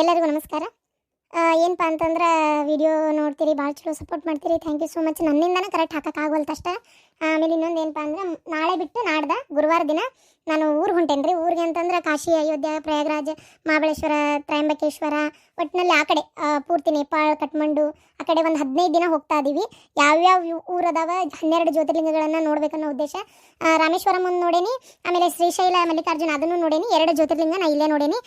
ಎಲ್ಲರಿಗೂ ನಮಸ್ಕಾರ. ಏನಪ್ಪ ಅಂತಂದ್ರೆ ವಿಡಿಯೋ ನೋಡ್ತೀರಿ, ಭಾಳ ಚಲೋ ಸಪೋರ್ಟ್ ಮಾಡ್ತೀರಿ. ಥ್ಯಾಂಕ್ ಯು ಸೋ ಮಚ್ ನನ್ನಿಂದನೇ ಕರೆಕ್ಟ್ ಹಾಕೋಕ್ಕಾಗವಲ್ತು ಅಷ್ಟೇ. ಆಮೇಲೆ ಇನ್ನೊಂದು ಏನಪ್ಪ ಅಂದ್ರೆ, ನಾಳೆ ಬಿಟ್ಟು ನಾಡ್ದ ಗುರುವಾರ ದಿನ ನಾನು ಊರು ಹೊಂಟೇನ್ರಿ. ಊರಿಗೆ ಅಂತಂದ್ರೆ ಕಾಶಿ, ಅಯೋಧ್ಯೆ, ಪ್ರಯಾಗರಾಜ್, ಮಹಾಬಳೇಶ್ವರ, ತ್ರಯಂಬಕೇಶ್ವರ ಒಟ್ಟಿನಲ್ಲಿ ಆ ಕಡೆ ಪೂರ್ತಿ ನೇಪಾಳ, ಕಠ್ಮಂಡು, ಆ ಕಡೆ ಒಂದು ಹದಿನೈದು ದಿನ ಹೋಗ್ತಾ ಇದೀವಿ. ಯಾವ್ಯಾವ ಊರು ಊರದಾವ ಹನ್ನೆರಡು ಜ್ಯೋತಿರ್ಲಿಂಗಗಳನ್ನು ನೋಡ್ಬೇಕನ್ನೋ ಉದ್ದೇಶ. ರಾಮೇಶ್ವರಂ ಒಂದು ನೋಡೇನಿ, ಆಮೇಲೆ ಶ್ರೀಶೈಲ, ಮಲ್ಲಿಕಾರ್ಜುನ ಅದನ್ನು ನೋಡೇನಿ, ಎರಡು ಜ್ಯೋತಿರ್ಲಿಂಗ ನಾ ಇಲ್ಲೇ ನೋಡೇನಿ.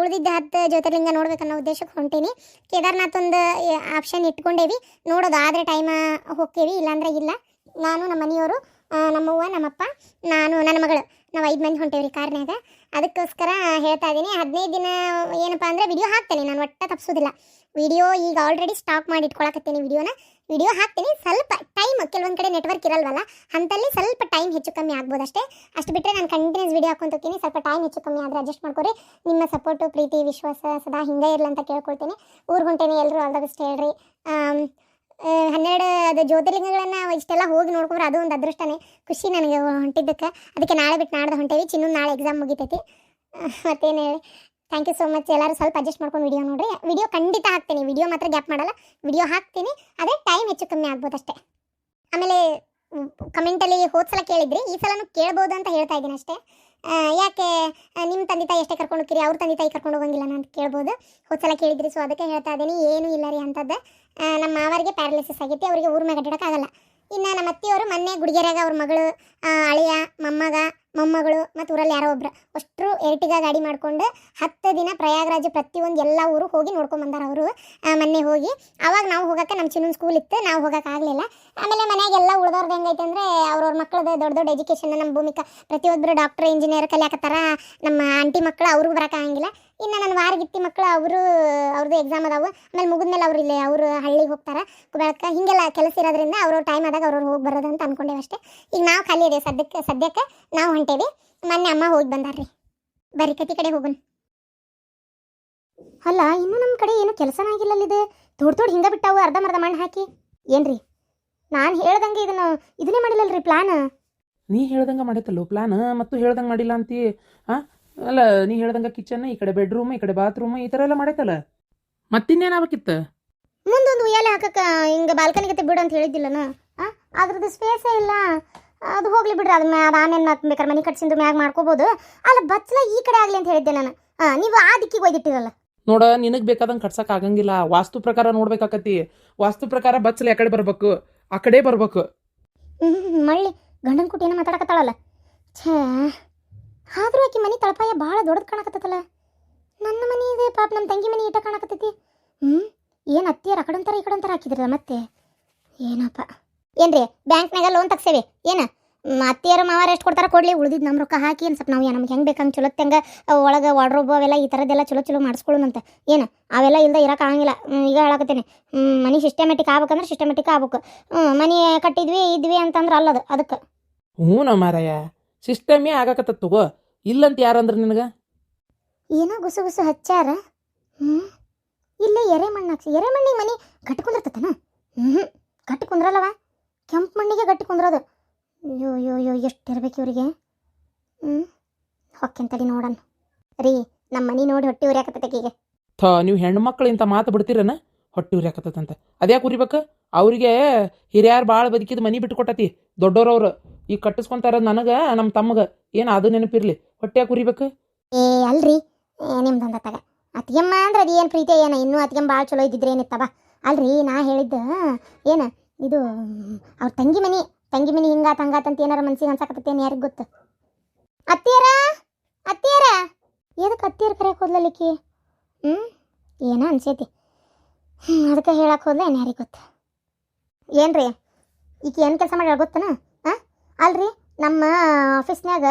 ಉಳಿದಿದ್ದ ಹತ್ತು ಜ್ಯೋತಿರ್ಲಿಂಗ ನೋಡ್ಬೇಕನ್ನೋ ಉದ್ದೇಶಕ್ಕೆ ಹೊಂಟೇನಿ. ಕೇದಾರ್ನಾಥ್ ಒಂದು ಆಪ್ಷನ್ ಇಟ್ಕೊಂಡೇವಿ. ನೋಡೋದು, ಆದರೆ ಟೈಮ್ ಹೋಗ್ತೀವಿ ಇಲ್ಲಾಂದ್ರೆ ಇಲ್ಲ. ನಾನು ನಮ್ಮ ಮನೆಯವರು ನಮ್ಮವ್ವ, ನಮ್ಮಪ್ಪ, ನಾನು, ನನ್ನ ಮಗಳು. ನಾವು ಐದು ಮಂದಿ ಹೊಂಟೇವ್ರಿ ಕಾರ್ನ್ಯಾಗ. ಅದಕ್ಕೋಸ್ಕರ ಹೇಳ್ತಾ ಇದ್ದೀನಿ ಹದಿನೈದು ದಿನ ಏನಪ್ಪ ಅಂದರೆ ವಿಡಿಯೋ ಹಾಕ್ತೇನೆ, ನಾನು ಒಟ್ಟ ತಪ್ಪಿಸೋದಿಲ್ಲ ವಿಡಿಯೋ ಈಗ ಆಲ್ರೆಡಿ ಸ್ಟಾಕ್ ಮಾಡಿ ಇಟ್ಕೊಳಕತ್ತೀನಿ ವಿಡಿಯೋನ ವಿಡಿಯೋ ಹಾಕ್ತೀನಿ, ಸ್ವಲ್ಪ ಟೈಮ್ ಕೆಲವೊಂದು ಕಡೆ ನೆಟ್ವರ್ಕ್ ಇರಲ್ವಲ್ಲ, ಅಂತಲ್ಲಿ ಸ್ವಲ್ಪ ಟೈಮ್ ಹೆಚ್ಚು ಕಮ್ಮಿ ಆಗ್ಬೋದು ಅಷ್ಟೇ ಅಷ್ಟು ಬಿಟ್ಟರೆ ನಾನು ಕಂಟಿನ್ಯೂಸ್ ವಿಡಿಯೋ ಹಾಕೊಂತೀನಿ ಸ್ವಲ್ಪ ಟೈಮ್ ಹೆಚ್ಚು ಕಮ್ಮಿ ಆದರೆ ಅಡ್ಜಸ್ಟ್ ಮಾಡ್ಕೊರಿ. ನಿಮ್ಮ ಸಪೋರ್ಟು ಪ್ರೀತಿ, ವಿಶ್ವಾಸ ಸದಾ ಹಿಂಗೆ ಇರಲಿ ಅಂತ ಕೇಳ್ಕೊಳ್ತೀನಿ. ಊರ್ಗೆ ಹೊಂಟೇನೆ ಎಲ್ಲರೂ ಆಲ್ ದ ಬೆಸ್ಟ್ ಹೇಳ್ರಿ. ಹನ್ನೆರಡು, ಅದು ಜ್ಯೋತಿರ್ಲಿಂಗಗಳನ್ನ ಇಷ್ಟೆಲ್ಲ ಹೋಗಿ ನೋಡ್ಕೊಂಡ್ರೆ ಅದು ಒಂದು ಅದೃಷ್ಟನೇ. ಖುಷಿ ನನಗೆ ಹೊಂಟಿದ್ದಕ್ಕೆ. ಅದಕ್ಕೆ ನಾಳೆ ಬಿಟ್ಟು ನಾಡ್ದು ಹೊಂಟೇವಿ. ಚಿನ್ನು ನಾಳೆ ಎಕ್ಸಾಮ್ ಮುಗಿತೈತಿ. ಮತ್ತೇನು ಹೇಳಿ? ಥ್ಯಾಂಕ್ ಯು ಸೋ ಮಚ್ ಎಲ್ಲರೂ ಸ್ವಲ್ಪ ಅಡ್ಜಸ್ಟ್ ಮಾಡ್ಕೊಂಡು ವಿಡಿಯೋ ನೋಡ್ರಿ. ವಿಡಿಯೋ ಖಂಡಿತ ಹಾಕ್ತೀನಿ. ವಿಡಿಯೋ ಮಾತ್ರ ಗ್ಯಾಪ್ ಮಾಡಲ್ಲ. ವಿಡಿಯೋ ಹಾಕ್ತೀನಿ. ಅದೇ ಟೈಮ್ ಹೆಚ್ಚು ಕಮ್ಮಿ ಆಗ್ಬೋದು ಅಷ್ಟೇ. ಆಮೇಲೆ ಕಮೆಂಟಲ್ಲಿ ಹೋದ ಸಲ ಕೇಳಿದ್ರಿ. ಈ ಸಲನೂ ಕೇಳ್ಬೋದು ಅಂತ ಹೇಳ್ತಾ ಇದ್ದೀನಿ ಅಷ್ಟೇ. ಯಾಕೆ? ನಿಮ್ಮ ತಂದೆ ತಾಯಿ ಎಷ್ಟೇ ಕರ್ಕೊಂಡು ಹೋಗ್ತೀರಿ? ಅವ್ರ ತಂದೆ ತಾಯಿ ಕರ್ಕೊಂಡು ಹೋಗಂಗಿಲ್ಲ ಅಂತ ಕೇಳ್ಬೋದು. ಹೋದ ಸಲ ಕೇಳಿದ್ರಿ. ಸೊ ಅದಕ್ಕೆ ಹೇಳ್ತಾ ಇದ್ದೀನಿ. ಏನೂ ಇಲ್ಲ ರೀ ಅಂಥದ್ದು ನಮ್ಮ ಮಾವರಿಗೆ ಪ್ಯಾರಲಿಸಿಸ್ ಆಗೈತಿ. ಅವರಿಗೆ ಊರ ಮ್ಯಾಗ ಅಡ್ಡಾಡಕ್ಕಾಗಲ್ಲ. ಇನ್ನು ನಮ್ಮ ಅತ್ತಿಯವರು ಮೊನ್ನೆ ಗುಡಿಗೆರೆಯಾಗ ಅವ್ರ ಮಗಳು ಅಳಿಯ, ಮೊಮ್ಮಗ, ಮೊಮ್ಮಗಳು ಮತ್ತು ಊರಲ್ಲಿ ಯಾರೋ ಒಬ್ರು ಅಷ್ಟರು ಎರಟಿಗ ಗಾಡಿ ಮಾಡ್ಕೊಂಡು ಹತ್ತು ದಿನ ಪ್ರಯಾಗರಾಜ ಪ್ರತಿಯೊಂದು ಎಲ್ಲ ಊರು ಹೋಗಿ ನೋಡ್ಕೊಂಡು ಬಂದಾರ ಅವರು. ಮೊನ್ನೆ ಹೋಗಿ. ಅವಾಗ ನಾವು ಹೋಗಕ್ಕೆ ನಮ್ಮ ಚಿನ್ನೊಂದು ಸ್ಕೂಲ್ ಇತ್ತು, ನಾವು ಆಗಲಿಲ್ಲ. ಆಮೇಲೆ ಮನೆಯಾಗೆಲ್ಲ ಉಳ್ದವ್ರದ್ದು ಹೆಂಗೈತೆ ಅಂದರೆ ಅವ್ರವ್ರ ಮಕ್ಕಳದ್ದು ದೊಡ್ಡ ದೊಡ್ಡ ಎಜುಕೇಷನ್ ನಮ್ಮ ಭೂಮಿಕಾ ಪ್ರತಿಯೊಬ್ಬರು ಡಾಕ್ಟ್ರ್ ಇಂಜಿನಿಯರ್ ಕಲಿಯಾಕತ್ತಾರ. ನಮ್ಮ ಆಂಟಿ ಮಕ್ಕಳು ಅವ್ರಿಗೂ ಬರೋಕ್ಕಾಗಂಗಿಲ್ಲ ಇನ್ನು ನನ್ನ ವಾರಗಿತ್ತಿ ಮಕ್ಕಳು ಅವರು ಅವ್ರದ್ದು ಎಕ್ಸಾಮ್ ಅದಾವು. ಆಮೇಲೆ ಮುಗಿದ್ಮೇಲೆ ಅವ್ರು ಇಲ್ಲೇ ಅವರು ಹಳ್ಳಿಗೆ ಹೋಗ್ತಾರೆ. ಬೆಳಕ ಹೀಗೆಲ್ಲ ಕೆಲಸ ಇರೋದ್ರಿಂದ ಅವ್ರವ್ರ ಟೈಮ್ ಆದಾಗ ಅವ್ರವ್ರು ಹೋಗಿ ಬರೋದು ಅಂತ ಅನ್ಕೊಂಡೇವೆ ಅಷ್ಟೇ. ಈಗ ನಾವು ಖಾಲಿ ಇದೇವೆ ಸದ್ಯಕ್ಕೆ ಸದ್ಯಕ್ಕೆ ನಾವು ಹೊಂಟೇವಿ. ಮೊನ್ನೆ ಅಮ್ಮ ಹೋಗಿ ಬಂದಾರ್ರಿ. ಬರ್ರಿ ಕತಿ ಕಡೆ ಹೋಗೋಣ ಅಲ್ಲ ಇನ್ನೂ ನಮ್ಮ ಕಡೆ ಏನು ಕೆಲಸನೇ ಆಗಿಲ್ಲಲ್ಲಿದೆ ಇದು. ತೋಡ್ ತೋಡ್ ಹಿಂಗೆ ಬಿಟ್ಟಾವು ಅರ್ಧಂಬರ್ಧ ಮಣ್ಣು ಹಾಕಿ. ಏನ್ರಿ? ನಾನು ಹೇಳ್ದಂಗೆ ಇದನ್ನು ಇದನ್ನೇ ಮಾಡಿಲ್ಲಲ್ರಿ ಪ್ಲಾನ್ ನೀ ಹೇಳ್ದಂಗೆ ಮಾಡೈತಲ್ಲೋ ಪ್ಲಾನ್ ಮತ್ತು ಹೇಳ್ದಂಗೆ ಮಾಡಿಲ್ಲ ಅಂತೀ? ಹಾಂ ಅಲ್ಲ ನೀ ಹೇಳ್ದಂಗೆ ಕಿಚನ್ ಈ ಕಡೆ ಬೆಡ್ರೂಮ್ ಈ ಕಡೆ ಬಾತ್ರೂಮ್ ಈ ಥರ ಎಲ್ಲ ಮಾಡೈತಲ್ಲ ಮತ್ತಿನ್ನೇನಾಗಬೇಕಿತ್ತು? ಮುಂದೊಂದು ಉಯ್ಯಾಲೆ ಹಾಕಕ್ಕ ಹಿಂಗ ಬಾಲ್ಕನಿ ಗತೆ ಬಿಡು ಅಂತ ಹೇಳಿದ್ದಿಲ್ಲನ? ಅದ್ರದ್ದು ಸ್ಪೇಸೇ ಇಲ್ಲ. ಅದು ಹೋಗ್ಲಿ ಬಿಡ್ರಿ ಅದು ಮ್ಯಾಗ ಆಮೇಲೆ ಮತ್ತೆ ಬೇಕಾದ್ರೆ ಮನೆ ಕಟ್ಸಿಂದು ಮ್ಯಾಗ ಮಾಡ್ಕೋಬಹುದು ಅಲ್ಲ ಬಚ್ಚಲ ಈ ಕಡೆ ಆಗಲಿ ಅಂತ ಹೇಳಿದ್ದೆ ನಾನು. ನೀವು ಆ ದಿಕ್ಕಿಗೆ ಒಯ್ದಿಟ್ಟಿರಲ್ಲ ನೋಡ ನಿನಗೆ ಬೇಕಾದಂಗೆ ಕಟ್ಸಕ್ ಆಗಂಗಿಲ್ಲ. ವಾಸ್ತು ಪ್ರಕಾರ ನೋಡ್ಬೇಕಾಕತಿ ವಾಸ್ತು ಪ್ರಕಾರ ಬಚ್ಚಲ ಯಾಕಡೆ ಕಡೆ ಬರ್ಬೇಕು? ಆ ಕಡೆ ಬರ್ಬೇಕು. ಮಳ್ಳಿ ಗಂಡನ ಕುಟ್ಟಿ ಏನೋ ಮಾತಾಡಕತ್ತಾಳಲ್ಲ. ಛೇ. ಆದ್ರೂ ಆಕಿ ಮನೆ ತಳಪಾಯ ಭಾಳ ದೊಡ್ಡದು ಕಾಣಕತ್ತಲ್ಲ ನನ್ನ ಮನೆ ಇದೆ, ಪಾಪ ನಮ್ಮ ತಂಗಿ ಮನೆ ಇಟ್ಟ ಕಾಣಕತ್ತೈತಿ. ಹ್ಞೂ ಏನು ಅತ್ತಿಯರು ಆ ಕಡೆ ಅಂತಾರ ಈ ಕಡೆ ಅಂತಾರ ಹಾಕಿದ್ರಲ್ಲ ಮತ್ತೆ? ಏನಪ್ಪ? ಏನ್ರಿ, ಬ್ಯಾಂಕ್ನಾಗ ಲೋನ್ ತಗ್ಸೇವಿ? ಏನ? ಅತ್ತಿಯರ ಮಾವಾರ ಎಷ್ಟು ಕೊಡ್ತಾರ ಕೊಡ್ಲಿ ಉಳಿದಿದ್ದು ನಮ್ಮ ರೊಕ್ಕ ಹಾಕಿ ಏನು ಸ್ವಲ್ಪ ನಾವು ನಮ್ಗೆ ಹೆಂಗೆ ಬೇಕಂಗೆ ಚಲೋ ಹೆಂಗೆ ಒಳಗೆ ವಾಡ್ರೋಬ್ ಅವೆಲ್ಲ ಈ ಥರದ್ದೆಲ್ಲ ಚಲೋ ಚಲೋ ಮಾಡಿಸ್ಕೊಳ್ಳೋಣಂತ. ಏನು? ಅವೆಲ್ಲ ಇಲ್ಲದೆ ಆಗಂಗಿಲ್ಲ. ಈಗ ಹೇಳಕತ್ತೇನೆ. ಮನೆ ಸಿಸ್ಟಮೆಟಿಕ್ ಆಗ್ಬೇಕಂದ್ರೆ ಸಿಸ್ಟಮೆಟಿಕ್ ಆಗ್ಬೇಕು. ಮನೆ ಕಟ್ಟಿದ್ವಿ, ಇದ್ವಿ ಅಂತಂದ್ರೆ ಅಲ್ಲದು, ಅದಕ್ಕೆ. ಹ್ಞೂ ಮಾರಾಯ. ಸಿಸ್ಟಮೇ ಆಗಾಕತ್ತ ತಗೋ. ಇಲ್ಲಂತ ಯಾರಂದ್ರೆ ನಿನಗೆ? ಏನೋ ಗುಸು ಗುಸು ಹಚ್ಚಾರ? ಹ್ಞೂ ಇಲ್ಲೇ ಎರೆ ಮಣ್ಣು ಹಾಕ್ಸಿ ಎರೆ ಮಣ್ಣಿಗೆ ಮನೆ ಗಟ್ಟಿ ಕುಂದಿರ್ತತನ ಹ್ಞೂ ಗಟ್ಟಿ ಕುಂದ್ರಲ್ಲವ ಕೆಂಪು ಮಣ್ಣಿಗೆ ಗಟ್ಟಿ ಕುಂದ್ರೋದು ಅಯ್ಯೋ ಅಯ್ಯೋ ಅಯ್ಯೋ ಎಷ್ಟು ಇರ್ಬೇಕು ಇವರಿಗೆ ಹ್ಞೂ ಹೊಕ್ಕೆಂತಡಿ ನೋಡೋಣ ರೀ ನಮ್ಮ ಮನೆ ನೋಡಿ ಹೊಟ್ಟೆ ಉರಿಯಾಕತ್ತೈತೆ ಥೋ ನೀವು ಹೆಣ್ಮಕ್ಳು ಇಂಥ ಮಾತು ಬಿಡ್ತೀರನ? ಹೊಟ್ಟೆ ಉರಿಯಾಕತ್ತಂತ ಅದ್ಯಾಕೆ ಉರಿಬೇಕು? ಅವರಿಗೆ ಹಿರಿಯರು ಭಾಳ ಬದುಕಿದ ಮನೆ ಬಿಟ್ಟು ಕೊಟ್ಟತಿ ದೊಡ್ಡೋರವ್ರು. ಈಗ ಕಟ್ಟಿಸ್ಕೊಂತಾರ ನನಗೆ ನಮ್ಮ ತಮ್ಮಗೆ. ಏನು ಅದು ನೆನಪಿರ್ಲಿ? ಹೊಟ್ಟೆ ಕುರಿಬೇಕು? ಏ, ಅಲ್ರಿ. ನಿಮ್ದೊಂದ ತಗ ಅತ್ತಿಗೆಮ್ಮ ಅಂದ್ರೆ ಅದು ಏನು ಪ್ರೀತಿ? ಏನ, ಇನ್ನೂ ಅತ್ತಿಗೆಮ್ಮ ಭಾಳ ಚಲೋ ಇದ್ದಿದ್ರೆ ಏನಿತ್ತವ? ಅಲ್ರಿ, ನಾ ಹೇಳಿದ್ದ, ಏನ, ಇದು, ಅವ್ರ ತಂಗಿ ಮನಿ ತಂಗಿ ಮನಿ ಹಿಂಗಾತ ಹಂಗಾತಂತ ಏನಾರ ಮನ್ಸಿಗೆ ಅನ್ಸಕತ್ತೇನು ಯಾರಿಗೆ ಗೊತ್ತು? ಅತ್ತಿಯರ? ಅತ್ತಿಯರ? ಎದಕ್ಕೆ ಅತ್ತಿಯರ ಕರೆಯಕ್ಕೆ ಹೋದ್ಲಲಿಕ್ಕಿ ಹ್ಞೂ ಏನೋ ಅನ್ಸೈತಿ. ಅದಕ್ಕೆ ಹೇಳಕ್ಕೆ ಹೋದ್ಲ ಏನು ಯಾರಿಗೆ ಗೊತ್ತು? ಏನ್ರಿ, ಈಕೆ ಏನು ಕೆಲಸ ಮಾಡ್ಯಾಳ ಗೊತ್ತನ? ಅಲ್ರಿ ನಮ್ಮ ಆಫೀಸ್ನಾಗ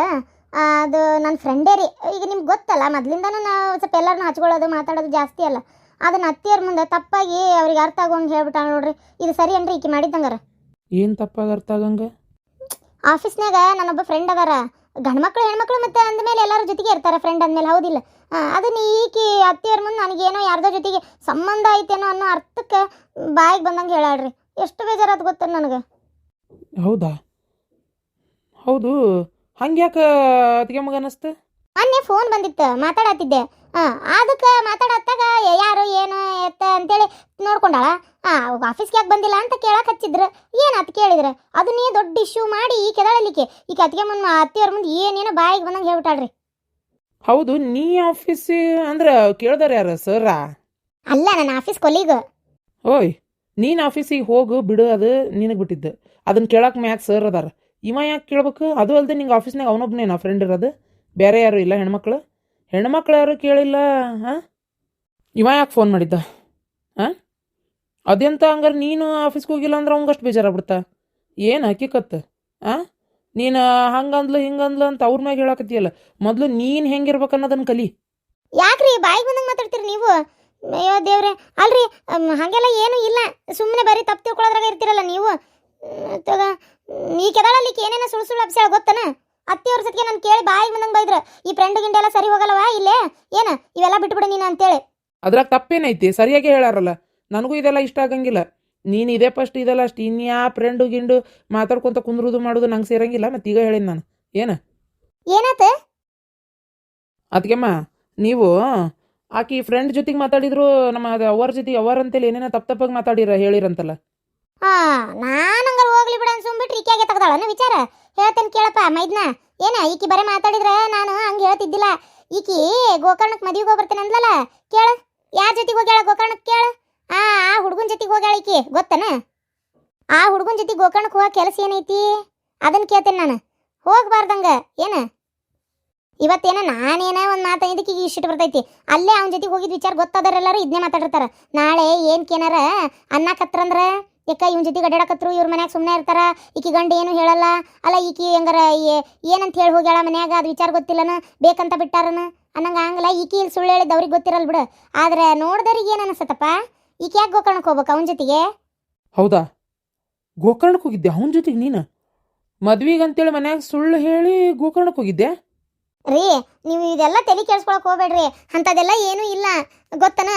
ಅದು ನನ್ನ ಫ್ರೆಂಡೇ ರೀ. ಈಗ ನಿಮ್ಗೆ ಗೊತ್ತಲ್ಲ ಮೊದ್ಲಿಂದನೂ ನಾವು ಸ್ವಲ್ಪ ಎಲ್ಲರನ್ನ ಹಚ್ಕೊಳ್ಳೋದು ಮಾತಾಡೋದು ಜಾಸ್ತಿ ಅಲ್ಲ. ಅದನ್ನ ಅತ್ತಿಯರ ಮುಂದೆ ತಪ್ಪಾಗಿ ಅವ್ರಿಗೆ ಅರ್ಥ ಆಗೋಂಗೆ ಹೇಳ್ಬಿಟ್ಟಾಳೆ ನೋಡ್ರಿ. ಇದು ಸರಿ ಅನ್ರಿ ಈಕೆ ಮಾಡಿದ್ದಂಗಾರ? ಏನು ತಪ್ಪಾಗಿ ಅರ್ಥ ಆಗಂಗೆ? ಆಫೀಸ್ನಾಗ ನನ್ನೊಬ್ಬ ಫ್ರೆಂಡ್ ಅದಾರ. ಗಂಡ್ಮಕ್ಳು ಹೆಣ್ಮಕ್ಳು ಮತ್ತೆ ಅಂದಮೇಲೆ ಎಲ್ಲರ ಜೊತೆಗೆ ಇರ್ತಾರೆ ಫ್ರೆಂಡ್ ಅಂದಮೇಲೆ ಹೌದಿಲ್ಲ. ಅದನ್ನ ಈಕಿ ಅತ್ತಿಯರ ಮುಂದೆ ನನಗೇನೋ ಯಾರ್ದೋ ಜೊತೆಗೆ ಸಂಬಂಧ ಐತೇನೋ ಅನ್ನೋ ಅರ್ಥಕ್ಕೆ ಬಾಯಿಗೆ ಬಂದಂಗೆ ಹೇಳಾಳ್ರಿ. ಎಷ್ಟು ಬೇಜಾರಾದ್ ಗೊತ್ತ ನನಗೆ? ಹೌದಾ? ಹೌದು. ಹಂಗೆ ಯಾಕೆ ಅದಕ್ಕೆ ಮಗ ಅನ್ನಿಸ್ತು ಮೊನ್ನೆ ಫೋನ್ ಬಂದಿತ್ತು ಮಾತಾಡತ್ತಿದ್ದೆ. ಹಾಂ ಅದಕ್ಕೆ ಮಾತಾಡತ್ತಾಗ ಯಾರು ಏನು ಎತ್ತ ಅಂತೇಳಿ ನೋಡ್ಕೊಂಡಾಳ. ಹಾಂ ಆಫೀಸ್ಗೆ ಯಾಕೆ ಬಂದಿಲ್ಲ ಅಂತ ಕೇಳಕ್ಕೆ ಹಚ್ಚಿದ್ರು. ಏನು ಅತ್ ಕೇಳಿದ್ರೆ? ಅದನ್ನೇ ದೊಡ್ಡ ಇಶ್ಯೂ ಮಾಡಿ ಈ ಕೆದಾಳಲಿಕ್ಕೆ. ಈ ಅತ್ತಿಗೆ ಮುಂದೆ ಅತ್ತಿಯವ್ರ ಮುಂದೆ ಏನೇನೋ ಬಾಯಿಗೆ ಬಂದಂಗೆ ಹೇಳ್ಬಿಟ್ಟಾಳ್ರಿ. ಹೌದು ನೀ ಆಫೀಸ್ ಅಂದ್ರೆ ಕೇಳ್ದಾರ ಯಾರ ಸರ್ರಾ ಅಲ್ಲ ನನ್ನ ಆಫೀಸ್ ಕೊಲೀಗ್ ಓಯ್ ನೀನು ಆಫೀಸಿಗೆ ಹೋಗು ಬಿಡು ಅದು ನಿನಗೆ ಬಿಟ್ಟಿದ್ದು. ಅದನ್ನ ಕೇಳಕ್ಕೆ ಮ್ಯಾಕ್ ಸರ್ ಅದಾರ. ಇವ ಯಾಕೆ ಕೇಳ್ಬೇಕು? ಅದು ಅಲ್ಲದೆ ನಿಂಗೆ ಆಫೀಸ್ನಾಗ ಅವನೊಬ್ಬನೇ ನಾ ಫ್ರೆಂಡ್ ಇರೋದು. ಬೇರೆ ಯಾರು ಇಲ್ಲ ಹೆಣ್ಮಕ್ಳು. ಹೆಣ್ಮಕ್ಳು ಯಾರು ಕೇಳಿಲ್ಲ ಹಾಂ ಇವ ಯಾಕೆ ಫೋನ್ ಮಾಡಿದ್ದ. ಹಾಂ ಅದೆಂತ ಹಂಗಾರೆ ನೀನು ಆಫೀಸ್ಗೆ ಹೋಗಿಲ್ಲ ಅಂದ್ರೆ ಅವಂಗಷ್ಟು ಬೇಜಾರಾಗ್ಬಿಡ್ತಾ? ಏನು ಹಕ್ಕಿಕತ್ತು ಹಾಂ ನೀನು ಹಂಗಂದ್ಲು ಹಿಂಗಂದ್ಲು ಅಂತ ಅವ್ರ ಮ್ಯಾಗ ಹೇಳಕತ್ತೀಯಲ್ಲ. ಮೊದಲು ನೀನು ಹೆಂಗಿರ್ಬೇಕು ಅನ್ನೋದನ್ನು ಕಲಿ. ಯಾಕ್ರಿ ಬಾಯಿಗೆ ಬಂದಂಗೆ ಮಾತಾಡ್ತೀರಿ ನೀವು? ಅಯ್ಯೋ ದೇವ್ರೆ, ಅಲ್ರಿ ಹಾಗೆಲ್ಲ ಏನೂ ಇಲ್ಲ. ಸುಮ್ಮನೆ ಬರೀ ತಪ್ಪು ತಿಳ್ಕೊಳ್ಳೋದ್ರಾಗ ಇರ್ತೀರಲ್ಲ ನೀವು? ತಗ ಈ ಕೆದಾಳಲ್ಲಿ ಏನೇನೋ ಸುಳ್ಳು ಸುಳ್ಳು ಅಪ್ಸಾಳ ಗೊತ್ತನ? ಅತ್ತಿಯವ್ರ ಸತ್ಗೆ ನಾನು ಕೇಳಿ ಬಾಯಿಗೆ ಬಂದಂಗೆ ಬೈದ್ರ. ಈ ಫ್ರೆಂಡ್ ಗಿಂಡ ಎಲ್ಲ ಸರಿ ಹೋಗಲ್ಲವ ಇಲ್ಲೇ? ಏನ? ಇವೆಲ್ಲ ಬಿಟ್ಬಿಡು ನೀನು ಅಂತೇಳಿ. ಅದ್ರಾಗ ತಪ್ಪೇನೈತಿ? ಸರಿಯಾಗಿ ಹೇಳಾರಲ್ಲ ನನಗೂ ಇದೆಲ್ಲ ಇಷ್ಟ ಆಗಂಗಿಲ್ಲ. ನೀನು ಇದೇ ಫಸ್ಟ್ ಇದೆಲ್ಲ ಅಷ್ಟು ಇನ್ಯಾ ಫ್ರೆಂಡು ಗಿಂಡು ಮಾತಾಡ್ಕೊಂತ ಕುಂದ್ರುದು ಮಾಡೋದು ನಂಗೆ ಸೇರಂಗಿಲ್ಲ. ಮತ್ತೆ ಈಗ ಹೇಳಿದ್ ನಾನು. ಏನು? ಏನಾತ? ಅದಕ್ಕೆಮ್ಮ ನೀವು ಆಕಿ ಫ್ರೆಂಡ್ ಜೊತೆಗೆ ಮಾತಾಡಿದ್ರು ನಮ್ಮ ಅವರ ಜೊತೆಗೆ ಅವರ್ ಅಂತೇಳಿ ಏನೇನೋ ತಪ್ಪ ತಪ್ಪಾಗಿ ಮಾತಾಡಿರ ಹೇಳಿರಂತಲ್ಲ. ಹಾ ನಾನು ಈಕೆ ಸುಮ್ಬಿಟ್ರೆ ಈಕೆಗೆ ತೆಗ್ದಾಳನ ವಿಚಾರ. ಹೇಳ್ತೇನೆ ಕೇಳಪ್ಪ ಮೈದ್ನ. ಏನ, ಈಕಿ ಬರೇ ಮಾತಾಡಿದ್ರೆ ನಾನು ಹಂಗೆ ಹೇಳ್ತಿದ್ದಿಲ್ಲ. ಈಕಿ ಗೋಕರ್ಣಕ್ಕೆ ಮದುವೆಗೆ ಹೋಗ್ಬರ್ತೇನೆ ಅಂದ್ಲಲ್ಲ? ಕೇಳ. ಯಾರ ಜೊತೆಗೆ ಹೋಗ್ಯಾಳ ಗೋಕರ್ಣಕ್ಕೆ ಕೇಳ. ಆ ಆ ಹುಡುಗನ ಜೊತೆಗೆ ಹೋಗ್ಯಾಳ ಈಕಿ, ಗೊತ್ತನ? ಆ ಹುಡುಗನ ಜೊತೆ ಗೋಕರ್ಣಕ್ಕೆ ಹೋಗೋ ಕೆಲಸ ಏನೈತಿ? ಅದನ್ನ ಕೇಳ್ತೇನೆ ನಾನು. ಹೋಗ್ಬಾರ್ದಂಗ, ಏನ? ಇವತ್ತೇನ ನಾನೇನ ಒಂದು ಮಾತು ಇದಕ್ಕೆ ಇಷ್ಟ ಬರ್ತೈತಿ. ಅಲ್ಲೇ ಅವನ ಜೊತೆಗೆ ಹೋಗಿದ್ ವಿಚಾರ ಗೊತ್ತಾದರೆಲ್ಲರೂ ಇದನ್ನೇ ಮಾತಾಡಿರ್ತಾರ. ನಾಳೆ ಏನ್ಕೇನಾರ ಅನ್ನಕತ್ರಂದ್ರ ಯಾಕ ಇವನ್ ಜೊತೆಗೆ ಅಡ್ಯಾಡಕತ್ರು ಇವ್ರ ಮನ್ಯಾಗ ಸುಮ್ಮನೆ ಇರ್ತಾರ, ಈಕಿ ಗಂಡ ಏನು ಹೇಳಲ್ಲ. ಅಲ್ಲ, ಈಕಿ ಹೆಂಗಾರ ಏನಂತ ಹೇಳಿ ಹೋಗ್ಯಾಳ ಮನ್ಯಾಗ, ಅದು ವಿಚಾರ ಗೊತ್ತಿಲ್ಲನ, ಬೇಕಂತ ಬಿಟ್ಟಾರನ, ಅನ್ನಂಗೆ ಹಂಗಲ್ಲ ಈಕಿ ಇಲ್ಲಿ ಸುಳ್ಳು ಹೇಳಿದ್ದು ಅವ್ರಿಗೆ ಗೊತ್ತಿರಲ್ಲ ಬಿಡು. ಆದ್ರೆ ನೋಡ್ದವ್ರಿಗೆ ಏನು ಅನ್ಸತ್ತಪ್ಪ? ಈಕಿ ಯಾಕೆ ಗೋಕರ್ಣಕ್ಕೆ ಹೋಗ್ಬೇಕು ಅವನ ಜೊತೆಗೆ? ಹೌದಾ? ಗೋಕರ್ಣಕ್ಕೆ ಹೋಗಿದ್ದೆ, ಅವನ ಜೊತೆಗೆ ನೀನು? ಮದ್ವಿಗೆ ಅಂತೇಳಿ ಮನ್ಯಾಗ ಸುಳ್ಳು ಹೇಳಿ ಗೋಕರ್ಣಕ್ಕೆ ಹೋಗಿದ್ದೆ? ರೀ ನೀವು ಇದೆಲ್ಲ ತಲೆ ಕೆಡ್ಸ್ಕೊಳಕ್ ಹೋಗ್ಬೇಡ್ರಿ. ಅಂಥದ್ದೆಲ್ಲ ಏನೂ ಇಲ್ಲ. ಗೊತ್ತನ?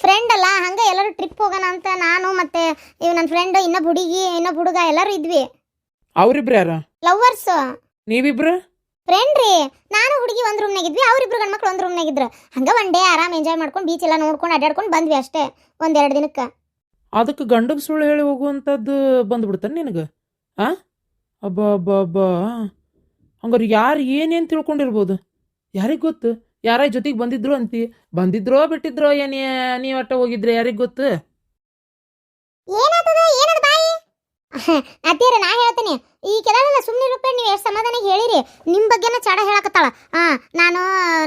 ಫ್ರೆಂಡ್ ಅಲ್ಲ ಹಂಗೆ ಎಲ್ಲರೂ ಟ್ರಿಪ್ ಹೋಗೋಣ ಅಂತ ನಾನು ಮತ್ತೆ ಇವ್ ನನ್ನ ಫ್ರೆಂಡ್ ಇನ್ನೊಬ್ಬ ಹುಡುಗಿ ಇನ್ನೊಬ್ಬ ಹುಡುಗ ಎಲ್ಲರೂ ಇದ್ವಿ. ಅವ್ರಿಬ್ರು ಯಾರ? ಲವರ್ಸ್ ನೀವಿಬ್ರು? ಫ್ರೆಂಡ್ ರೀ ನಾನು ಹುಡುಗಿ ಒಂದು ರೂಮ್ನಾಗ ಇದ್ವಿ ಅವ್ರಿಬ್ರು ಗಂಡ್ಮಕ್ಳು ಒಂದು ರೂಮ್ನಾಗ ಇದ್ರು. ಹಂಗ ಒನ್ ಡೇ ಆರಾಮ್ ಎಂಜಾಯ್ ಮಾಡ್ಕೊಂಡು ಬೀಚ್ ಎಲ್ಲ ನೋಡ್ಕೊಂಡು ಅಡ್ಡಾಡ್ಕೊಂಡು ಬಂದ್ವಿ ಅಷ್ಟೇ ಒಂದೆರಡು ದಿನಕ್ಕೆ. ಅದಕ್ಕೆ ಗಂಡು ಸುಳ್ಳು ಹೇಳಿ ಹೋಗುವಂಥದ್ದು ಬಂದ್ಬಿಡ್ತಾನೆ ನಿನಗೆ? ಆ? ಅಬ್ಬಾ ಅಬ್ಬಾ ಅಬ್ಬ ಹಂಗಾರೆ ಯಾರು ಏನೇನು ತಿಳ್ಕೊಂಡಿರ್ಬೋದು? ಯಾರಿಗೆ ಗೊತ್ತು? ಯಾರ ಜೊತೆಗೆ ಬಂದಿದ್ರು ಅಂತಿ? ಬಂದಿದ್ರೋ ಬಿಟ್ಟಿದ್ರೋ ಏನೇ ನೀವು ಅಟ್ಟ ಹೋಗಿದ್ರೆ ಯಾರಿಗೆ ಗೊತ್ತು? ಏನಾಗ್ತದ ಏನದ ಬಾಯಿ? ಅತ್ತೀರ ನಾ ಹೇಳ್ತೇನೆ. ಈ ಕೆಲವೆಲ್ಲ ಸುಮ್ಮನೆ ರೂಪಾಯಿ ನೀವು ಎಷ್ಟು ಸಮಾಧಾನ ಹೇಳಿರಿ. ನಿಮ್ಮ ಬಗ್ಗೆನ ಚಡ ಹೇಳಕತ್ತಾಳ. ಹಾ ನಾನು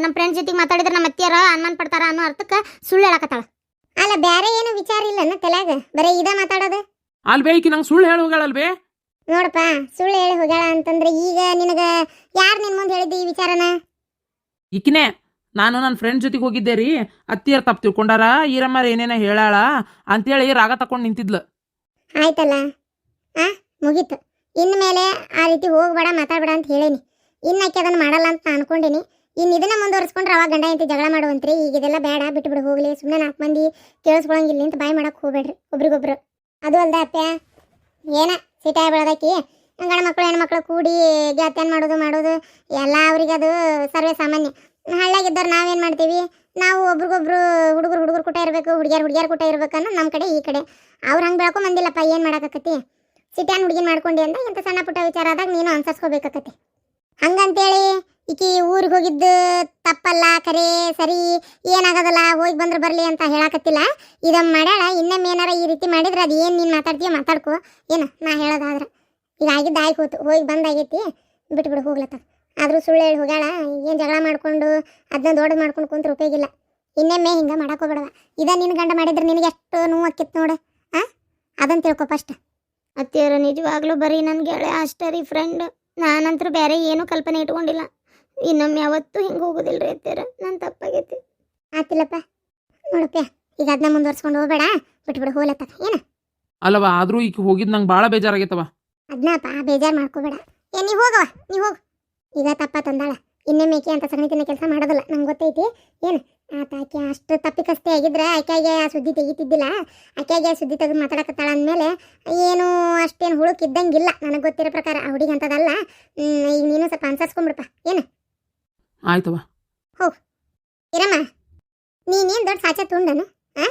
ನಮ್ಮ ಫ್ರೆಂಡ್ ಜೊತೆಗೆ ಮಾತಾಡಿದ್ರೆ ನಮ್ಮ ಅತ್ತಿಯರ ಅನುಮಾನ ಪಡ್ತಾರ ಅನ್ನೋ ಅರ್ಥಕ್ಕೆ ಸುಳ್ಳು ಹೇಳಕತ್ತಾಳ. ಅಲ್ಲ ಬೇರೆ ಏನು ವಿಚಾರ ಇಲ್ಲ ತಲೆಯಾಗ? ಬರೀ ಇದ ಮಾತಾಡೋದು? ಅಲ್ವೇ ಈಕಿ ನಂಗೆ ಸುಳ್ಳು ಹೇಳಿ ಹೋಗ್ಯಾಳಲ್ವೇ ನೋಡಪ್ಪ ಸುಳ್ಳು ಹೇಳಿ ಹೋಗ್ಯಾಳ ಅಂತಂದ್ರೆ ಈಗ ನಿನಗ ಯಾರು ನಿನ್ ಮುಂದೆ ಹೇಳಿದ್ದು ಈ ವಿಚಾರನ? ಈಕಿನೇ ನಾನು ನನ್ನ ಫ್ರೆಂಡ್ ಜೊತೆಗೆ ಹೋಗಿದ್ದೆ ರೀ. ಅತ್ತಿಯರ್ ತಪ್ಪು ತಿಳ್ಕೊಂಡಾರ ಈರಮ್ಮರ ಏನೇನೋ ಹೇಳಾಳ ಅಂತೇಳಿ ರಾಗ ತಕೊಂಡು ನಿಂತಿದ್ಲು. ಆಯ್ತಲ್ಲ? ಆ ಮುಗೀತು. ಇನ್ಮೇಲೆ ಆ ರೀತಿ ಹೋಗ್ಬೇಡ ಮಾತಾಡ್ಬೇಡ ಅಂತ ಹೇಳೀನಿ. ಇನ್ನು ಆಕೆ ಅದನ್ನು ಮಾಡಲ್ಲ ಅಂತ ಅನ್ಕೊಂಡಿನಿ. ಇನ್ನು ಇದನ್ನ ಮುಂದುವರಿಸ್ಕೊಂಡ್ರೆ ಅವಾಗ ಗಂಡ ಇಂತಿ ಜಗಳ ಮಾಡುವಂತ್ರಿ. ಈಗ ಇದೆಲ್ಲ ಬೇಡ ಬಿಟ್ಟು ಬಿಡು ಹೋಗ್ಲಿ. ಸುಮ್ಮನೆ ನಾಲ್ಕು ಮಂದಿ ಕೇಳಿಸ್ಕೊಳಂಗಿಲ್ಲ ಅಂತ ಬಾಯ್ ಮಾಡಕ್ಕೆ ಹೋಗ್ಬೇಡ್ರಿ ಒಬ್ರಿಗೊಬ್ರು. ಅದು ಅಲ್ದ ಅಪ್ಪ ಏನ? ಸಿಟಾಯ ಬೆಳೆದಾಕಿ ಗಂಡ ಮಕ್ಕಳು ಹೆಣ್ಮಕ್ಳು ಕೂಡಿ ಗೆಳತನ ಮಾಡೋದು ಮಾಡೋದು. ಎಲ್ಲ ಅವ್ರಿಗೆ ಅದು ಸರ್ವೇ ಸಾಮಾನ್ಯ. ಹಳ್ಳಿಯಾಗಿದ್ದವ್ರು ನಾವೇನು ಮಾಡ್ತೀವಿ? ನಾವು ಒಬ್ರಿಗೊಬ್ರು ಹುಡುಗರು ಹುಡುಗರು ಕೂಟ ಇರಬೇಕು, ಹುಡುಗಿಯರು ಹುಡುಗಿಯರು ಕೂಟ ಇರಬೇಕು ಅನ್ನೋ ನಮ್ಮ ಕಡೆ ಈ ಕಡೆ. ಅವ್ರು ಹಂಗೆ ಬೆಳ್ಕೊಂಡ್ ಬಂದಿಲ್ಲಪ್ಪ ಏನು ಮಾಡಾಕತ್ತಿ ಸಿಟ್ಯಾನ್ ಹುಡುಗಿನ ಮಾಡ್ಕೊಂಡಿ ಅಂದ ಇಂಥ ಸಣ್ಣ ಪುಟ್ಟ ವಿಚಾರ ಆದಾಗ ನೀನು ಅನ್ಸರ್ಸ್ಕೋಬೇಕಾಕತಿ ಹಂಗಂತೇಳಿ ಈಕಿ ಊರಿಗೆ ಹೋಗಿದ್ದು ತಪ್ಪಲ್ಲ ಕರೆ ಸರಿ, ಏನಾಗೋದಲ್ಲ, ಹೋಗಿ ಬಂದ್ರೆ ಬರಲಿ ಅಂತ ಹೇಳಕತ್ತಿಲ್ಲ. ಇದನ್ನ ಮಾಡ್ಯಾಳ, ಇನ್ನೊಮ್ಮೆ ಏನಾರ ಈ ರೀತಿ ಮಾಡಿದ್ರೆ ಅದು ಏನು ನೀನು ಮಾತಾಡ್ತೀಯ ಮಾತಾಡ್ಕೊ. ಏನು, ನಾ ಹೇಳೋದಾದ್ರೆ. ಈಗ ಆಗಿದ್ದು ಆಯ್ತು ಹೋತು, ಹೋಗಿ ಬಂದಾಗೈತಿ ಬಿಟ್ಬಿಡು ಹೋಗ್ಲತ್ತ ಆದರೂ ಸುಳ್ಳು ಹೇಳಿ ಹೋಗ್ಯಾಳ, ಏನು ಜಗಳ ಮಾಡ್ಕೊಂಡು ಅದನ್ನ ದೊಡ್ಡದು ಮಾಡ್ಕೊಂಡು ಕುಂತ್ರೆ ಉಪಯೋಗಿಲ್ಲ ಇನ್ನೊಮ್ಮೆ ಹಿಂಗೆ ಮಾಡಾಕೋಬೇಡವ ಇದ ನಿನ್ನ ಗಂಡ ಮಾಡಿದ್ರೆ ನಿನಗೆ ಎಷ್ಟು ನೋವು ಅಕ್ಕಿತ್ತು ನೋಡು, ಆ? ಅದನ್ನ ತಿಳ್ಕೊ ಫಸ್ಟ್ ಅತ್ತಿಯವರು ನಿಜವಾಗ್ಲೂ ಬರೀ ನನ್ನ ಗೆಳೆಯ ಅಷ್ಟೇ ರೀ ಫ್ರೆಂಡ್ ನಾನಂತರೂ ಬೇರೆ ಏನೂ ಕಲ್ಪನೆ ಇಟ್ಕೊಂಡಿಲ್ಲ. ಇನ್ನೊಮ್ಮೆ ಯಾವತ್ತೂ ಹಿಂಗೆ ಹೋಗೋದಿಲ್ಲ ರೀ ನನ್ನ ತಪ್ಪಾಗೈತಿ. ಆತಿಲ್ಲಪ್ಪ. ನೋಡಪ್ಪ ಈಗ ಅದನ್ನ ಮುಂದುವರ್ಸ್ಕೊಂಡು ಹೋಗ್ಬೇಡ. ಬಿಟ್ಬಿಡು ಹೋಲತ್ತ ಏನು? ಅಲ್ಲವ ಆದರೂ ಈಗ ಹೋಗಿದ್ ನಂಗೆ ಭಾಳ ಬೇಜಾರಾಗೈತವ ಅದನ್ನಪ್ಪ ಬೇಜಾರು ಮಾಡ್ಕೋಬೇಡ. ಏ ನೀ ಹೋಗವ ನೀ ಹೋಗು. ಈಗ ತಪ್ಪ ತಂದಾಳ. ಇನ್ನೇ ಮೇಕೆ ಅಂತ ಸಗಣಿ ತಿನ್ನೋ ಕೆಲಸ ಮಾಡೋದಿಲ್ಲ. ನಂಗೆ ಗೊತ್ತೈತಿ. ಏನು? ಆತ ಆಕೆ ಅಷ್ಟು ತಪ್ಪಿಕಸ್ತೆ ಆಗಿದ್ರೆ ಆಕೆಗೆ ಆ ಸುದ್ದಿ ತೆಗಿತಿದ್ದಿಲ್ಲ. ಆಕೆಗೆ ಆ ಸುದ್ದಿ ತೆಗೆದು ಮಾತಾಡಕತ್ತಾಳ ಅಂದಮೇಲೆ ಏನು ಅಷ್ಟೇನು ಹುಳುಕಿದ್ದಂಗಿಲ್ಲ ನನಗೆ ಗೊತ್ತಿರೋ ಪ್ರಕಾರ ಆ ಹುಡುಗಿ ಅಂತದಲ್ಲ. ಈಗ ನೀನು ಸ್ವಲ್ಪ ಅನ್ಸರ್ಸ್ಕೊಂಬಿಡಪ್ಪ. ಏನು? ಆಯ್ತವ ಇರಮ್ಮ, ನೀನೇನು ದೊಡ್ಡ ಸಾಚ ತುಂಡನು, ಆ?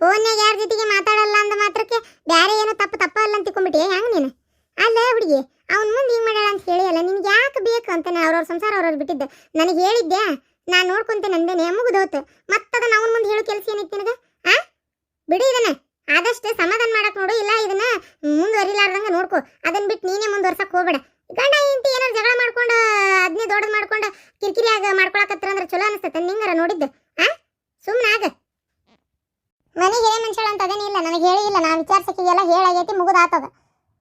ಫೋನ್ಯಾಗ ಯಾರ ಜೊತೆಗೆ ಮಾತಾಡಲ್ಲ ಅಂದ ಮಾತ್ರಕ್ಕೆ ಬ್ಯಾರೆ ಏನೋ ತಪ್ಪು ತಪ್ಪ ಅಲ್ಲ ಅಂತ ತಿಳ್ಕೊಂಬಿಟ್ಟೆ ಹೆಂಗ್ ನೀನು? ಅಲ್ಲ ಹುಡುಗಿ, ಅವ್ನ ಮುಂದೆ ಹಿಂಗ್ ಮಾಡ್ಯಾಳ ಅಂತ ಹೇಳಿ ಅಲ್ಲ ನಿನ್ಗೆ ಯಾಕೆ ಬೇಕು ಅಂತ ಅವ್ರವ್ರ ಸಂಸಾರ ಅವ್ರವ್ರು ಬಿಟ್ಟಿದ್ದೆ. ನನಗೆ ಹೇಳಿದ್ದೆ ನಾನು ನೋಡ್ಕೊಂತೇನೆ ಅಂದೇನೆ ಮುಗಿದೋತು ಮತ್ತದನ್ನ ಅವ್ನ ಮುಂದೆ ಹೇಳೋ ಕೆಲಸ ಏನೈತಿ ನಿನಗೆ, ಆ? ಬಿಡಿ ಇದನ್ನ. ಆದಷ್ಟು ಸಮಾಧಾನ ಮಾಡಕ್ ನೋಡು, ಇಲ್ಲ ಇದನ್ನ ಮುಂದುವರಿಲಾರ್ದಂಗೆ ನೋಡ್ಕೊ. ಅದನ್ನ ಬಿಟ್ಟು ನೀನೇ ಮುಂದುವರ್ಸಕ್ ಹೋಗ್ಬೇಡ. ಗಂಡ ಹೆಂಡತಿ ಏನಾರು ಜಗಳ ಮಾಡ್ಕೊಂಡು ಅದನ್ನೇ ದೊಡ್ಡದು ಮಾಡ್ಕೊಂಡು ಕಿರಿಕಿರಿಯಾಗ ಮಾಡ್ಕೊಳಕತ್ರ ಅಂದ್ರೆ ಚಲೋ ಅನಿಸ್ತೈತೆ, ನಿಂಗಾರ ನೋಡಿದ್ದೆ. ಆ? ಸುಮ್ಮನಾಗ ಮನೆಗೆ ಏನು ಅಂತ ಅದೇನಿಲ್ಲ ನನಗೆ ಹೇಳಿ ಇಲ್ಲ ನಾ ವಿಚಾರಿಸಕ್ಕೆ ಎಲ್ಲ ಹೇಳಾಗೈತಿ, ಮುಗಿದಾತದ.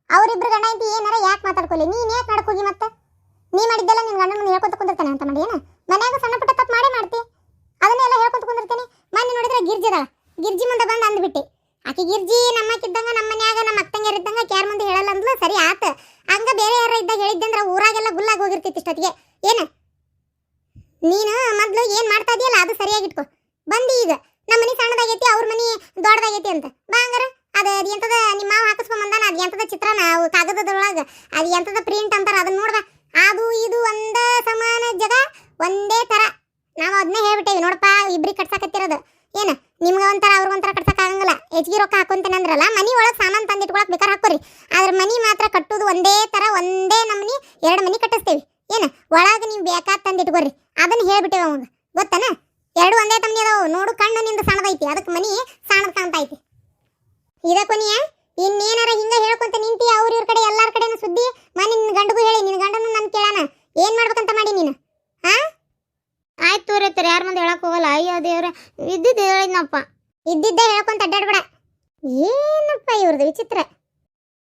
ಅವರಿಬ್ರು ಗಂಡ ಐತಿ ಏನಾರ ಯಾಕೆ ಮಾತಾಡ್ಕೊಲಿ? ನೀನ್ ಯಾಕೆ ನಡ್ಕೋಗಿ ಮತ್ತೆ? ನೀ ಮಾಡಿದ್ದೆಲ್ಲ ನಿನ್ನ ಗಂಡನ ಹೇಳ್ಕೊತ ಕುಂದಿರ್ತಾನೆ ಅಂತ ಮಾಡಿ ಏನು? ಮನ್ಯಾಗ ಸಣ್ಣ ಪುಟ್ಟ ತಪ್ಪು ಮಾಡಿ ಮಾಡ್ತಿ. ಅದನ್ನೆಲ್ಲ ಹೇಳ್ಕೊತ ಕುಂದಿರ್ತೀನಿ. ಮೊನ್ನೆ ನೋಡಿದ್ರೆ ಗಿರ್ಜಿದಾಳ. ಗಿರ್ಜಿ ಮುಂದೆ ಬಂದು ಅಂದ್ಬಿಟ್ಟಿ. ಆಕೆ ಗಿರ್ಜಿ ನಮ್ಮಕ್ಕಿದ್ದಂಗ ನಮ್ಮ ಮನ್ಯಾಗ ನಮ್ಮ ಅಕ್ಕಂಗ್ಯಾರ ಇದ್ದಂಗ ಕ್ಯಾರ್ ಮುಂದೆ ಹೇಳಲ್ಲ ಅಂದ್ಲು ಸರಿ ಆತ ಹಂಗ ಬೇರೆ ಯಾರ ಇದ್ದಾಗ ಹೇಳಿದ್ದಂದ್ರ ಊರಾಗೆಲ್ಲ ಗುಲ್ಲಾಗಿ ಹೋಗಿರ್ತೈತಿ ಇಷ್ಟೊತ್ತಿಗೆ ಏನ ನೀನು ಮೊದ್ಲು ಏನ್ ಮಾಡ್ತಾ ಇದೀಯಲ್ಲ ಅದು ಸರಿಯಾಗಿಟ್ಕೋ ಬಂದಿ ಈಗ ನಮ್ಮ ಮನಿ ಸಣ್ಣದಾಗೈತಿ ಅವ್ರ ಮನಿ ದೊಡ್ಡದಾಗೈತಿ ಅಂತ ಬಾ ಹಂಗಾರ ಅದ ಅದ್ ಎಂತದ ನಿಮ್ಮ ಮಾವ ಹಾಕಿಸ್ಕೊಂಡ್ ಬಂದಾನ ಅದ್ ಎಂತದ ಚಿತ್ರನ ಅವು ಅದು ಎಂತದ ಪ್ರಿಂಟ್ ಅಂತಾರ ಅದನ್ನ ನೋಡ್ದ. ಅದು ಇದು ಒಂದೇ ಸಮಾನ ಜಗ, ಒಂದೇ ತರ. ನಾವು ಅದನ್ನೇ ಹೇಳ್ಬಿಟ್ಟೇವಿ. ನೋಡಪ್ಪ, ಇಬ್ರಿಗೆ ಕಟ್ಸಾಕತ್ತಿರೋದು. ಏನು, ನಿಮ್ಗೆ ಒಂಥರ, ಅವ್ರಿಗೆ ಒಂಥರ ಕಟ್ಸಕ್ಕಾಗಂಗಿಲ್ಲ ಹೆಚ್ಚಿಗೆ ರೊಕ್ಕ ಹಾಕೊಂತೇನೆ ಅಂದ್ರಲ್ಲ, ಮನಿ ಒಳಗ್ ಸಾಮಾನ್ ತಂದಿಟ್ಕೊಳಕ್ ಬೇಕಾದ್ರೆ ಹಾಕೋರಿ. ಆದ್ರೆ ಮನಿ ಮಾತ್ರ ಕಟ್ಟುದು ಒಂದೇ ತರ, ಒಂದೇ ನಮನಿ, ಎರಡು ಮನಿ ಕಟ್ಟಿಸ್ತೇವಿ. ಏನ, ಒಳಗ ನೀವು ಬೇಕಾದ್ ತಂದಿಟ್ಕೊರಿ ಅದನ್ನ ಹೇಳ್ಬಿಟ್ಟೇವೆ ಅವಾಗ. ಗೊತ್ತನ? ಎರಡು ಒಂದೇ ತಮ್ಮನಿ ಅದಾವು. ನೋಡು, ಕಣ್ಣು ನಿಂದ ಸಣ್ಣದೈತಿ ಅದಕ್ಕೆ ಮನಿ ಸಣ್ಣದ ಕಾಣ್ತೈತಿ. ಇದ ಕೊನಿಯ ಇನ್ನೇನಾರ ಹಿಂಗ ಹೇಳ್ಕೊಂತ ನಿಂತಿ ಅವ್ರ ಇವ್ರ ಕಡೆ ಎಲ್ಲಾರ ಕಡೆನು ಸುದ್ದಿ? ಮನೆ ನಿನ್ನ ಗಂಡಗೂ ಹೇಳಿ ನಿನ್ನ ಗಂಡನ ನಾನು ಕೇಳಾನ. ಏನ್ ಮಾಡ್ಬೇಕಂತ ಮಾಡಿ ನೀನು? ಹಾ? ಆಯ್ತು ತೋರಿತ್ತಾರೆ ಯಾರ ಮುಂದೆ ಹೇಳಕ್ ಹೋಗಲ್ಲ. ಅಯ್ಯೋ ದೇವ್ರ ಇದ್ದಿದ್ದು ಹೇಳಿದ್ನಪ್ಪ. ಇದ್ದಿದ್ದೇ ಹೇಳ್ಕೊಂತ ಅಡ್ಡಾಡ್ಬೇಡ. ಏನಪ್ಪ ಇವ್ರದ್ದು ವಿಚಿತ್ರ?